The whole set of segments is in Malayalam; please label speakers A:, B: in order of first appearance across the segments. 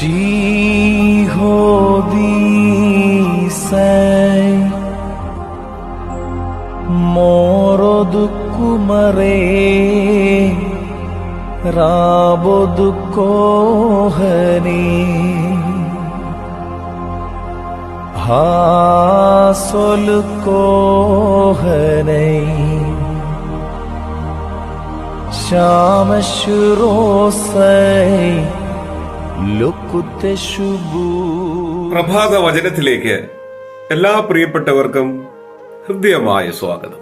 A: she ho di sai moro dukku mare rabo dukko hari हासुल को हनई शाम शुरू से
B: പ്രഭാത വചനത്തിലേക്ക് എല്ലാ പ്രിയപ്പെട്ടവർക്കും ഹൃദ്യമായ സ്വാഗതം.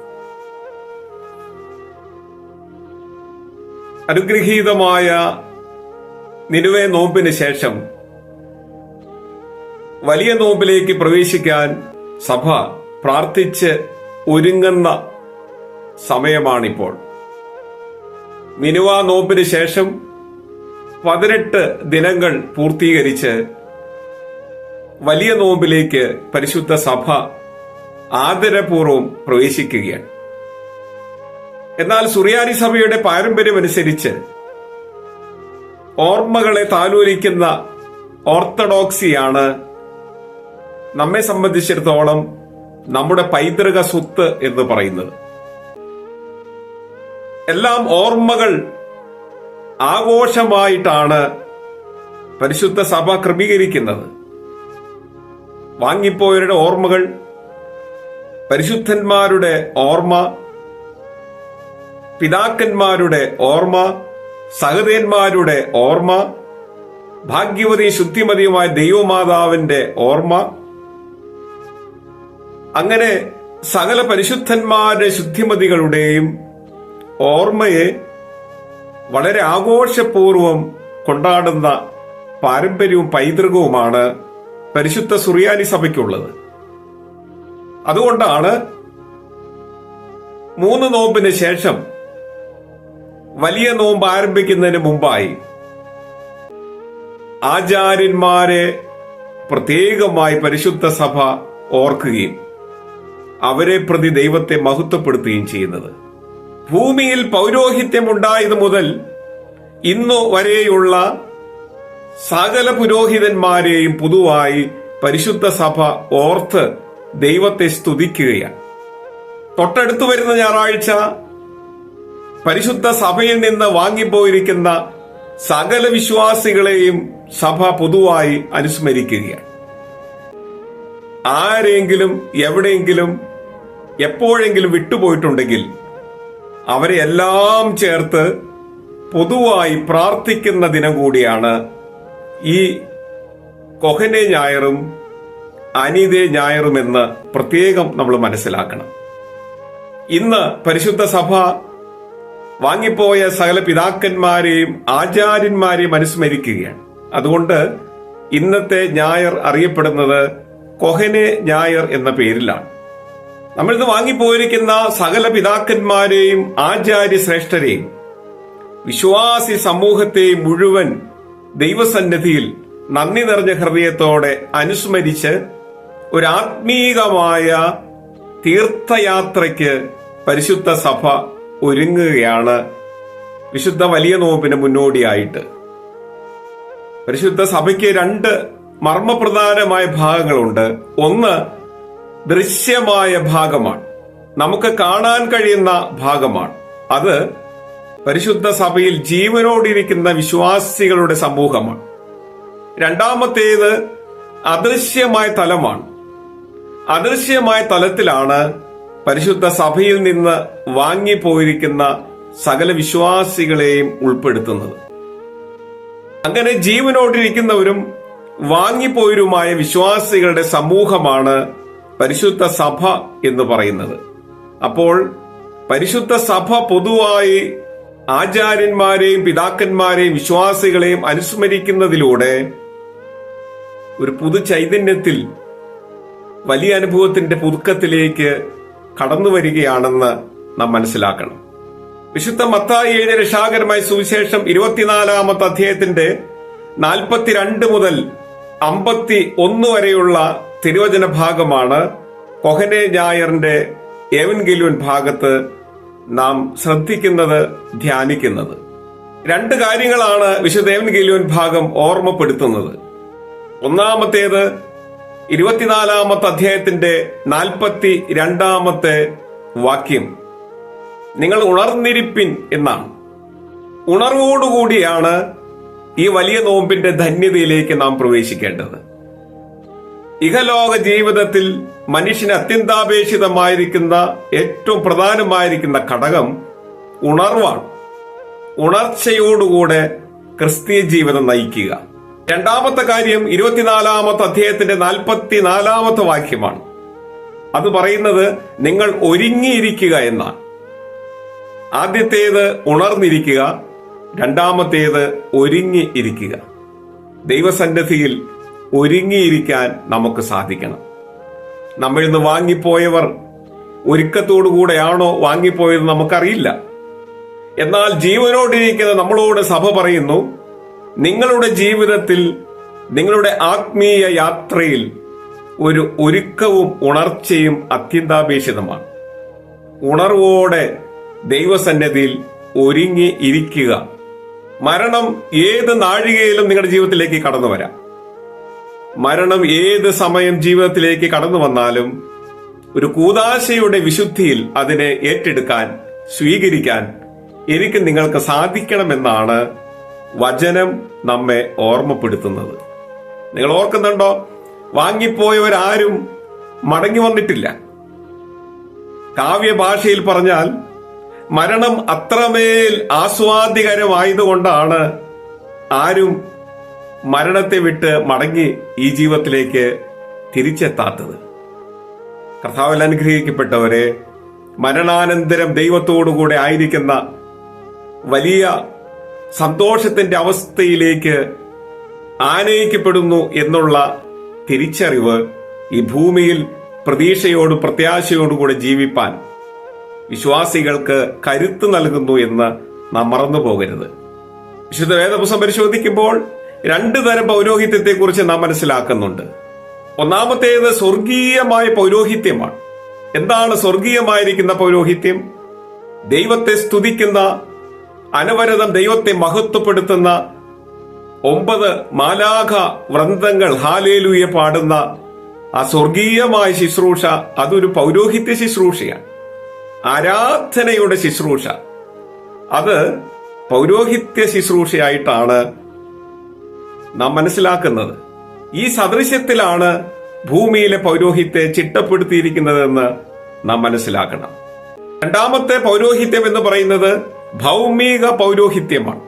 B: അനുഗ്രഹീതമായ നിനുവേ നോമ്പിന് ശേഷം വലിയ നോമ്പിലേക്ക് പ്രവേശിക്കാൻ സഭ പ്രാർത്ഥിച്ച് ഒരുങ്ങുന്ന സമയമാണിപ്പോൾ. മിനുവ നോമ്പിന് ശേഷം പതിനെട്ട് ദിനങ്ങൾ പൂർത്തീകരിച്ച് വലിയ നോമ്പിലേക്ക് പരിശുദ്ധ സഭ ആദരപൂർവം പ്രവേശിക്കുകയാണ്. എന്നാൽ സുറിയാനി സഭയുടെ പാരമ്പര്യമനുസരിച്ച് ഓർമ്മകളെ താലോലിക്കുന്ന ഓർത്തഡോക്സിയാണ് നമ്മെ സംബന്ധിച്ചിടത്തോളം നമ്മുടെ പൈതൃക സ്വത്ത് എന്ന് പറയുന്നത്. എല്ലാം ഓർമ്മകൾ ആഘോഷമായിട്ടാണ് പരിശുദ്ധ സഭ ക്രമീകരിക്കുന്നത്. വാങ്ങിപ്പോയവരുടെ ഓർമ്മകൾ പരിശുദ്ധന്മാരുടെ ഓർമ്മ പിതാക്കന്മാരുടെ ഓർമ്മ സഹതന്മാരുടെ ഓർമ്മ ഭാഗ്യവതി ശുദ്ധിമതിയുമായ ദൈവമാതാവിന്റെ ഓർമ്മ. അങ്ങനെ സകല പരിശുദ്ധന്മാരുടെ ശുദ്ധിമതികളുടെയും ഓർമ്മയെ വളരെ ആഘോഷപൂർവം കൊണ്ടാടുന്ന പാരമ്പര്യവും പൈതൃകവുമാണ് പരിശുദ്ധ സുറിയാനി സഭയ്ക്കുള്ളത്. അതുകൊണ്ടാണ് മൂന്ന് നോമ്പിന് ശേഷം വലിയ നോമ്പ് ആരംഭിക്കുന്നതിന് മുമ്പായി ആചാര്യന്മാരെ പ്രത്യേകമായി പരിശുദ്ധ സഭ ഓർക്കുകയും അവരെ പ്രതി ദൈവത്തെ മഹത്വപ്പെടുത്തുകയും ചെയ്യുന്നത്. ഭൂമിയിൽ പൗരോഹിത്യമുണ്ടായത് മുതൽ ഇന്നു വരെയുള്ള സകല പുരോഹിതന്മാരെയും പൊതുവായി പരിശുദ്ധ സഭ ഓർത്ത് ദൈവത്തെ സ്തുതിക്കുകയാണ്. തൊട്ടടുത്തു വരുന്ന ഞായറാഴ്ച പരിശുദ്ധ സഭയിൽ നിന്ന് വാങ്ങിപ്പോയിരിക്കുന്ന സകല വിശ്വാസികളെയും സഭ പൊതുവായി അനുസ്മരിക്കുകയാണ്. ആരെങ്കിലും എവിടെയെങ്കിലും എപ്പോഴെങ്കിലും വിട്ടുപോയിട്ടുണ്ടെങ്കിൽ അവരെ എല്ലാം ചേർത്ത് പൊതുവായി പ്രാർത്ഥിക്കുന്ന ദിനം കൂടിയാണ് ഈ കൊഹനെ ഞായറും അനിതേ ഞായറും എന്ന് പ്രത്യേകം നമ്മൾ മനസ്സിലാക്കണം. ഇന്ന് പരിശുദ്ധ സഭ വാങ്ങിപ്പോയ സകല പിതാക്കന്മാരെയും ആചാര്യന്മാരെയും അനുസ്മരിക്കുകയാണ്. അതുകൊണ്ട് ഇന്നത്തെ ഞായർ അറിയപ്പെടുന്നത് കൊഹനെ ഞായർ എന്ന പേരിലാണ്. നമ്മൾ ഇന്ന് വാങ്ങിപ്പോയിരിക്കുന്ന സകല പിതാക്കന്മാരെയും ആചാര്യ ശ്രേഷ്ഠരെയും വിശ്വാസി സമൂഹത്തെ മുഴുവൻ ദൈവസന്നിധിയിൽ നന്ദി നിറഞ്ഞ ഹൃദയത്തോടെ അനുസ്മരിച്ച് ഒരാത്മീകമായ തീർത്ഥയാത്രയ്ക്ക് പരിശുദ്ധ സഭ ഒരുങ്ങുകയാണ്. വിശുദ്ധ വലിയ നോമ്പിന് മുന്നോടിയായിട്ട്. പരിശുദ്ധ സഭയ്ക്ക് രണ്ട് മർമ്മപ്രധാനമായ ഭാഗങ്ങളുണ്ട്. ഒന്ന് ദൃശ്യമായ ഭാഗമാണ്. നമുക്ക് കാണാൻ കഴിയുന്ന ഭാഗമാണ്. അത് പരിശുദ്ധ സഭയിൽ ജീവനോടിരിക്കുന്ന വിശ്വാസികളുടെ സമൂഹമാണ്. രണ്ടാമത്തേത് അദൃശ്യമായ തലമാണ്. അദൃശ്യമായ തലത്തിലാണ് പരിശുദ്ധ സഭയിൽ നിന്ന് വാങ്ങിപ്പോയിരിക്കുന്ന സകല വിശ്വാസികളെയും ഉൾപ്പെടുത്തുന്നത്. അങ്ങനെ ജീവനോടിരിക്കുന്നവരും വാങ്ങിപ്പോയരുമായ വിശ്വാസികളുടെ സമൂഹമാണ് പരിശുദ്ധ സഭ എന്ന് പറയുന്നത്. അപ്പോൾ പരിശുദ്ധ സഭ പൊതുവായി ആചാര്യന്മാരെയും പിതാക്കന്മാരെയും വിശ്വാസികളെയും അനുസ്മരിക്കുന്നതിലൂടെ ഒരു പുതു ചൈതന്യത്തിൽ വലിയ അനുഭവത്തിന്റെ പുതുക്കത്തിലേക്ക് കടന്നു വരികയാണെന്ന് നാം മനസ്സിലാക്കണം. വിശുദ്ധ മത്തായി എഴുതിയ രക്ഷാകരമായ സുവിശേഷം ഇരുപത്തിനാലാമത്തെ അധ്യായത്തിന്റെ നാൽപ്പത്തിരണ്ട് മുതൽ അമ്പത്തി ഒന്ന് വരെയുള്ള തിരുവചന ഭാഗമാണ് കൊഹനെ ഞായറിന്റെ ഏവൻഗെലുവൻ ഭാഗത്ത് നാം ശ്രദ്ധിക്കുന്നത് ധ്യാനിക്കുന്നത്. രണ്ട് കാര്യങ്ങളാണ് വിശുദ്ധ ഗെലുവൻ ഭാഗം ഓർമ്മപ്പെടുത്തുന്നത്. ഒന്നാമത്തേത് ഇരുപത്തിനാലാമത്തെ അധ്യായത്തിന്റെ നാൽപ്പത്തി രണ്ടാമത്തെ വാക്യം. നിങ്ങൾ ഉണർന്നിരിപ്പിൻ എന്നാണ്. ഉണർവോടുകൂടിയാണ് ഈ വലിയ നോമ്പിന്റെ ധന്യതയിലേക്ക് നാം പ്രവേശിക്കേണ്ടത്. ഇഹലോക ജീവിതത്തിൽ മനുഷ്യന് അത്യന്താപേക്ഷിതമായിരിക്കുന്ന ഏറ്റവും പ്രധാനമായിരിക്കുന്ന ഘടകം ഉണർവാണ്. ഉണർച്ചയോടുകൂടെ ക്രിസ്തീയ ജീവിതം നയിക്കുക. രണ്ടാമത്തെ കാര്യം ഇരുപത്തിനാലാമത്തെ അധ്യായത്തിന്റെ നാൽപ്പത്തിനാലാമത്തെ വാക്യമാണ്. അത് പറയുന്നത് നിങ്ങൾ ഒരുങ്ങിയിരിക്കുക എന്നാണ്. ആദ്യത്തേത് ഉണർന്നിരിക്കുക രണ്ടാമത്തേത് ഒരുങ്ങി ഇരിക്കുക. ദൈവസന്നിധിയിൽ ഒരുങ്ങിയിരിക്കാൻ നമുക്ക് സാധിക്കണം. നമ്മിൽ നിന്ന് വാങ്ങിപ്പോയവർ ഒരുക്കത്തോടുകൂടെയാണോ വാങ്ങിപ്പോയത് നമുക്കറിയില്ല. എന്നാൽ ജീവനോടിരിക്കുന്ന നമ്മളോട് സഭ പറയുന്നു നിങ്ങളുടെ ജീവിതത്തിൽ നിങ്ങളുടെ ആത്മീയ യാത്രയിൽ ഒരു ഒരുക്കവും ഉണർച്ചയും അത്യന്താപേക്ഷിതമാണ്. ഉണർവോടെ ദൈവസന്നിധിയിൽ ഒരുങ്ങി ഇരിക്കുക. മരണം ഏത് നാഴികയിലും നിങ്ങളുടെ ജീവിതത്തിലേക്ക് കടന്നു വരാം. മരണം ഏത് സമയം ജീവിതത്തിലേക്ക് കടന്നു വന്നാലും ഒരു കൂതാശയുടെ വിശുദ്ധിയിൽ അതിനെ ഏറ്റെടുക്കാൻ സ്വീകരിക്കാൻ എനിക്ക് നിങ്ങൾക്ക് സാധിക്കണമെന്നാണ് വചനം നമ്മെ ഓർമ്മപ്പെടുത്തുന്നത്. നിങ്ങൾ ഓർക്കുന്നുണ്ടോ? വാങ്ങിപ്പോയവരാരും മടങ്ങി വന്നിട്ടില്ല. കാവ്യഭാഷയിൽ പറഞ്ഞാൽ മരണം അത്രമേൽ ആസ്വാദ്യകരമായതുകൊണ്ടാണ് ആരും മരണത്തെ വിട്ട് മടങ്ങി ഈ ജീവിതത്തിലേക്ക് തിരിച്ചെത്താത്തത്. കർത്താവിൽ അനുഗ്രഹിക്കപ്പെട്ടവരെ മരണാനന്തരം ദൈവത്തോടുകൂടെ ആയിരിക്കുന്ന വലിയ സന്തോഷത്തിന്റെ അവസ്ഥയിലേക്ക് ആനയിക്കപ്പെടുന്നു എന്നുള്ള തിരിച്ചറിവ് ഈ ഭൂമിയിൽ പ്രതീക്ഷയോടും പ്രത്യാശയോടുകൂടെ ജീവിപ്പാൻ വിശ്വാസികൾക്ക് കരുത്ത് നൽകുന്നു എന്ന് നാം മറന്നു പോകരുത്. വിശുദ്ധ വേദപുസ്തകം പരിശോധിക്കുമ്പോൾ രണ്ടു തരം പൗരോഹിത്യത്തെ കുറിച്ച് നാം മനസ്സിലാക്കുന്നുണ്ട്. ഒന്നാമത്തേത് സ്വർഗീയമായ പൗരോഹിത്യമാണ്. എന്താണ് സ്വർഗീയമായിരിക്കുന്ന പൗരോഹിത്യം? ദൈവത്തെ സ്തുതിക്കുന്ന അനവരതം ദൈവത്തെ മഹത്വപ്പെടുത്തുന്ന ഒമ്പത് മാലാഖ വ്രന്ഥങ്ങൾ ഹാലേലൂയ പാടുന്ന ആ സ്വർഗീയമായ ശുശ്രൂഷ അതൊരു പൗരോഹിത്യ ശുശ്രൂഷയാണ്. ആരാധനയുടെ ശുശ്രൂഷ. അത് പൗരോഹിത്യ ശുശ്രൂഷയായിട്ടാണ് നാം മനസ്സിലാക്കുന്നത്. ഈ സദൃശ്യത്തിലാണ് ഭൂമിയിലെ പൗരോഹിത്യെ ചിട്ടപ്പെടുത്തിയിരിക്കുന്നതെന്ന് നാം മനസ്സിലാക്കണം. രണ്ടാമത്തെ പൗരോഹിത്യം എന്ന് പറയുന്നത് ഭൗമിക പൗരോഹിത്യമാണ്.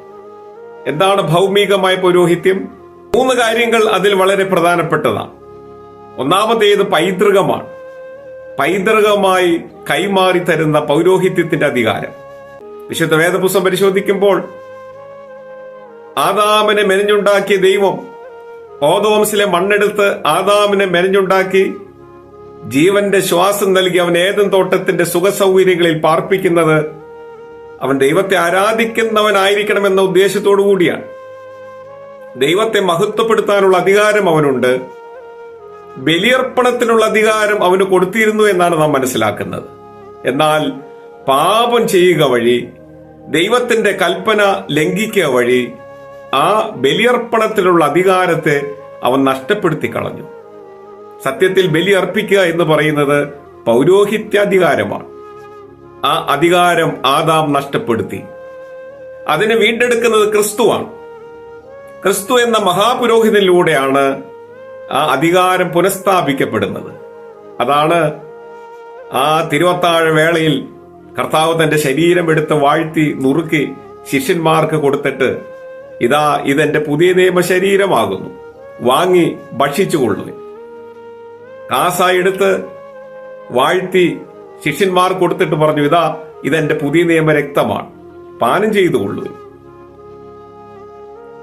B: എന്താണ് ഭൗമികമായ പൗരോഹിത്യം? മൂന്ന് കാര്യങ്ങൾ അതിൽ വളരെ പ്രധാനപ്പെട്ടതാണ്. ഒന്നാമത്തേത് പൈതൃകമാണ്. പൈതൃകമായി കൈമാറി തരുന്ന പൗരോഹിത്യത്തിന്റെ അധികാരം. വിശുദ്ധ വേദപുസ്തകം പരിശോധിക്കുമ്പോൾ ആദാമിനെ മെനഞ്ഞുണ്ടാക്കിയ ദൈവം ഓതോംസിലെ മണ്ണെടുത്ത് ആദാമിനെ മെനഞ്ഞുണ്ടാക്കി ജീവന്റെ ശ്വാസം നൽകി അവൻ ഏതൻ തോട്ടത്തിന്റെ സുഖസൗകര്യങ്ങളിൽ പാർപ്പിക്കുന്നത് അവൻ ദൈവത്തെ ആരാധിക്കുന്നവനായിരിക്കണമെന്ന ഉദ്ദേശത്തോടു കൂടിയാണ് ദൈവത്തെ മഹത്വപ്പെടുത്താനുള്ള അധികാരം അവനുണ്ട്. ബലിയർപ്പണത്തിനുള്ള അധികാരം അവന് കൊടുത്തിരുന്നു എന്നാണ് നാം മനസ്സിലാക്കുന്നത്. എന്നാൽ പാപം ചെയ്യുക വഴി ദൈവത്തിന്റെ കൽപ്പന ലംഘിക്കുക വഴി ആ ബലിയർപ്പണത്തിലുള്ള അധികാരത്തെ അവൻ നഷ്ടപ്പെടുത്തി കളഞ്ഞു സത്യത്തിൽ ബലി അർപ്പിക്കുക എന്ന് പറയുന്നത് പൗരോഹിത്യാധികാരമാണ്. ആ അധികാരം ആദാം നഷ്ടപ്പെടുത്തി. അതിനെ വീണ്ടെടുക്കുന്നത് ക്രിസ്തുവാണ്. ക്രിസ്തു എന്ന മഹാപുരോഹിതനിലൂടെയാണ് ആ അധികാരം പുനഃസ്ഥാപിക്കപ്പെടുന്നത്. അതാണ് ആ തിരുവത്താഴ വേളയിൽ കർത്താവ് തന്റെ ശരീരം എടുത്ത് വാഴ്ത്തി നുറുക്കി ശിഷ്യന്മാർക്ക് കൊടുത്തിട്ട് ഇതാ ഇതെന്റെ പുതിയ നിയമ ശരീരമാകുന്നു വാങ്ങി ഭക്ഷിച്ചുകൊള്ളുക കാസ എടുത്ത് വാഴ്ത്തി ശിഷ്യന്മാർ കൊടുത്തിട്ട് പറഞ്ഞു ഇതാ ഇതെന്റെ പുതിയ നിയമ രക്തമാണ് പാനം ചെയ്തുകൊള്ളുക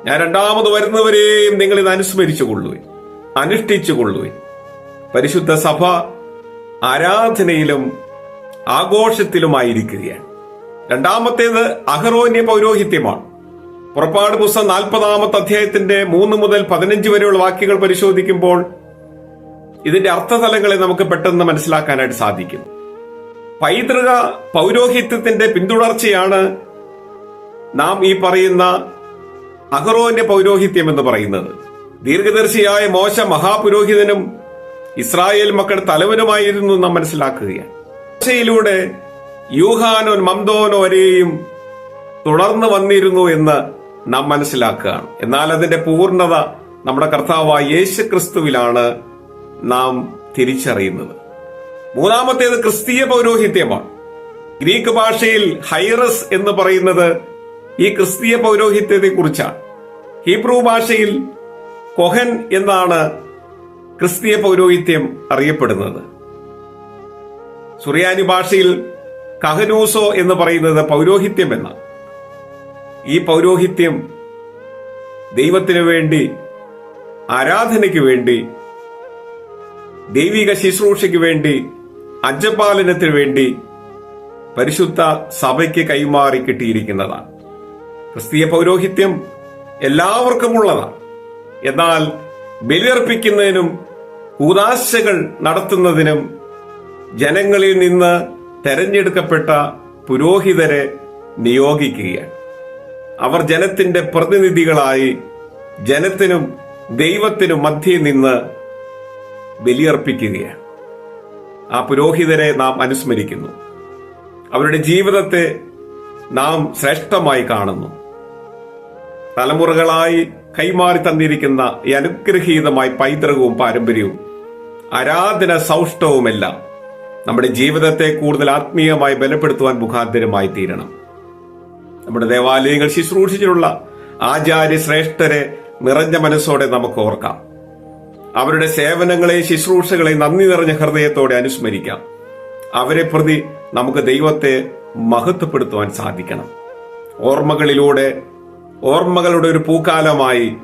B: ഞാൻ രണ്ടാമത് വരുന്നവരെയും നിങ്ങൾ ഇത് അനുസ്മരിച്ചു കൊള്ളുവിൻ. അനുഷ്ഠിച്ചു കൊള്ളുവിൻ പരിശുദ്ധ സഭ ആരാധനയിലും ആഘോഷത്തിലുമായിരിക്കുകയാണ്. രണ്ടാമത്തേത് അഹറോന്യ പൗരോഹിത്യമാണ്. പുറപ്പാട് പുസ്തകം നാൽപ്പതാമത്തെ അധ്യായത്തിന്റെ മൂന്ന് മുതൽ പതിനഞ്ച് വരെയുള്ള വാക്യങ്ങൾ പരിശോധിക്കുമ്പോൾ ഇതിന്റെ അർത്ഥതലങ്ങളെ നമുക്ക് പെട്ടെന്ന് മനസ്സിലാക്കാനായിട്ട് സാധിക്കും. പൈതൃക പൗരോഹിത്യത്തിന്റെ പിന്തുടർച്ചയാണ് നാം ഈ പറയുന്ന അഹറോന്റെ പൗരോഹിത്യം എന്ന് പറയുന്നത്. ദീർഘദർശിയായ മോശ മഹാപുരോഹിതനും ഇസ്രായേൽ മക്കളുടെ തലവനുമായിരുന്നു നാം മനസ്സിലാക്കുകയാണ്. മോശയിലൂടെ യൂഹാനോൻ മംദോനോ വരെയും തുടർന്ന് വന്നിരുന്നു എന്ന് നാം മനസ്സിലാക്കുകയാണ്. എന്നാൽ അതിന്റെ പൂർണത നമ്മുടെ കർത്താവായ യേശു ക്രിസ്തുവിലാണ് നാം തിരിച്ചറിയുന്നത്. മൂന്നാമത്തേത് ക്രിസ്തീയ പൗരോഹിത്യമാണ്. ഗ്രീക്ക് ഭാഷയിൽ ഹൈറസ് എന്ന് പറയുന്നത് ഈ ക്രിസ്തീയ പൗരോഹിത്യത്തെ കുറിച്ചാണ് ഹീബ്രു ഭാഷയിൽ കൊഹൻ എന്നാണ് ക്രിസ്തീയ പൗരോഹിത്യം അറിയപ്പെടുന്നത്. സുറിയാനി ഭാഷയിൽ കഹനൂസോ എന്ന് പറയുന്നത് പൗരോഹിത്യം എന്ന ഈ പൗരോഹിത്യം ദൈവത്തിനു വേണ്ടി ആരാധനയ്ക്ക് വേണ്ടി ദൈവിക ശുശ്രൂഷയ്ക്ക് വേണ്ടി അജപാലനത്തിന് വേണ്ടി പരിശുദ്ധ സഭയ്ക്ക് കൈമാറി കിട്ടിയിരിക്കുന്നതാണ്. ക്രിസ്തീയ പൗരോഹിത്യം എല്ലാവർക്കും ഉള്ളതാണ്. എന്നാൽ ബലിയർപ്പിക്കുന്നതിനും കൂതാശകൾ നടത്തുന്നതിനും ജനങ്ങളിൽ നിന്ന് തെരഞ്ഞെടുക്കപ്പെട്ട പുരോഹിതരെ നിയോഗിക്കുകയാണ്. അവർ ജനത്തിന്റെ പ്രതിനിധികളായി ജനത്തിനും ദൈവത്തിനും മധ്യേ നിന്ന് ബലിയർപ്പിക്കുകയാണ്. ആ പുരോഹിതരെ നാം അനുസ്മരിക്കുന്നു. അവരുടെ ജീവിതത്തെ നാം ശ്രേഷ്ഠമായി കാണുന്നു. തലമുറകളായി കൈമാറി തന്നിരിക്കുന്ന ഈ അനുഗ്രഹീതമായ പൈതൃകവും പാരമ്പര്യവും ആരാധന സൗഷ്ടവുമെല്ലാം നമ്മുടെ ജീവിതത്തെ കൂടുതൽ ആത്മീയമായി ബലപ്പെടുത്തുവാൻ മുഖാന്തരമായി തീരണം. നമ്മുടെ ദേവാലയങ്ങൾ ശുശ്രൂഷിച്ചിട്ടുള്ള ആചാര്യ ശ്രേഷ്ഠരെ നിറഞ്ഞ മനസ്സോടെ നമുക്ക് ഓർക്കാം. അവരുടെ സേവനങ്ങളെ ശുശ്രൂഷകളെ നന്ദി നിറഞ്ഞ ഹൃദയത്തോടെ അനുസ്മരിക്കാം. അവരെ പ്രതി നമുക്ക് ദൈവത്തെ മഹത്വപ്പെടുത്തുവാൻ സാധിക്കണം. ഓർമ്മകളിലൂടെ ഓർമ്മകളുടെ ഒരു പൂക്കാലമായി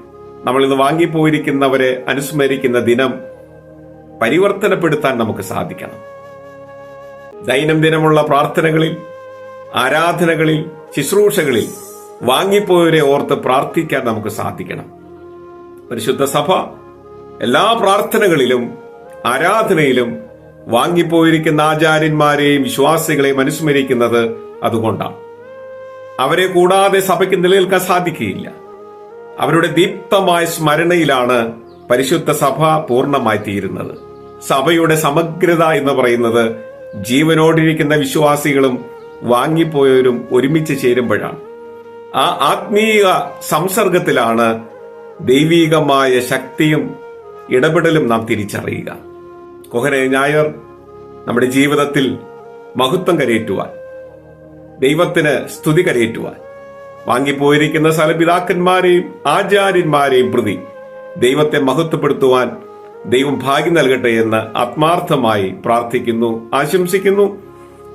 B: നമ്മൾ ഇന്ന് വാങ്ങിപ്പോയിരിക്കുന്നവരെ അനുസ്മരിക്കുന്ന ദിനം പരിവർത്തനപ്പെടുത്താൻ നമുക്ക് സാധിക്കണം. ദൈനംദിനമുള്ള പ്രാർത്ഥനകളിൽ ആരാധനകളിൽ ശുശ്രൂഷകളിൽ വാങ്ങിപ്പോയവരെ ഓർത്ത് പ്രാർത്ഥിക്കാൻ നമുക്ക് സാധിക്കണം. പരിശുദ്ധ സഭ എല്ലാ പ്രാർത്ഥനകളിലും ആരാധനയിലും വാങ്ങിപ്പോയിരിക്കുന്ന ആചാര്യന്മാരെയും വിശ്വാസികളെയും അനുസ്മരിക്കുന്നത് അതുകൊണ്ടാണ്. അവരെ കൂടാതെ സഭയ്ക്ക് നിലനിൽക്കാൻ സാധിക്കുകയില്ല. അവരുടെ ദീപ്തമായ സ്മരണയിലാണ് പരിശുദ്ധ സഭ പൂർണമായി തീരുന്നത്. സഭയുടെ സമഗ്രത എന്ന് പറയുന്നത് ജീവനോടിരിക്കുന്ന വിശ്വാസികളും വാങ്ങിപ്പോയവരും ഒരുമിച്ച് ചേരുമ്പോഴാണ്. ആ ആത്മീയ സംസർഗത്തിലാണ് ദൈവീകമായ ശക്തിയും ഇടപെടലും നാം തിരിച്ചറിയുക. കൊഹനെ ഞായർ നമ്മുടെ ജീവിതത്തിൽ മഹത്വം കരയേറ്റുവാൻ. ദൈവത്തിന് സ്തുതി കരയേറ്റുവാൻ. വാങ്ങിപ്പോയിരിക്കുന്ന സ്ഥലപിതാക്കന്മാരെയും ആചാര്യന്മാരെയും പ്രതി ദൈവത്തെ മഹത്വപ്പെടുത്തുവാൻ ദൈവം ഭാഗ്യം നൽകട്ടെ എന്ന് ആത്മാർത്ഥമായി പ്രാർത്ഥിക്കുന്നു ആശംസിക്കുന്നു.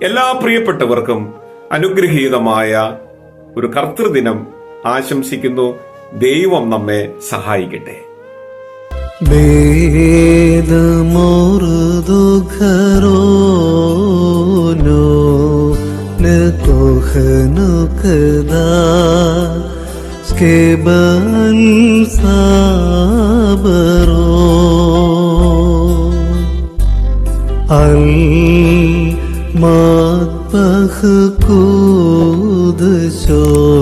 B: എല്ലാ പ്രിയപ്പെട്ടവർക്കും അനുഗ്രഹീതമായ ഒരു കർത്തൃദിനം ആശംസിക്കുന്നു. ദൈവം നമ്മെ സഹായിക്കട്ടെ.
A: لتخنق ذاك كبل صبرو المطبخ قود شو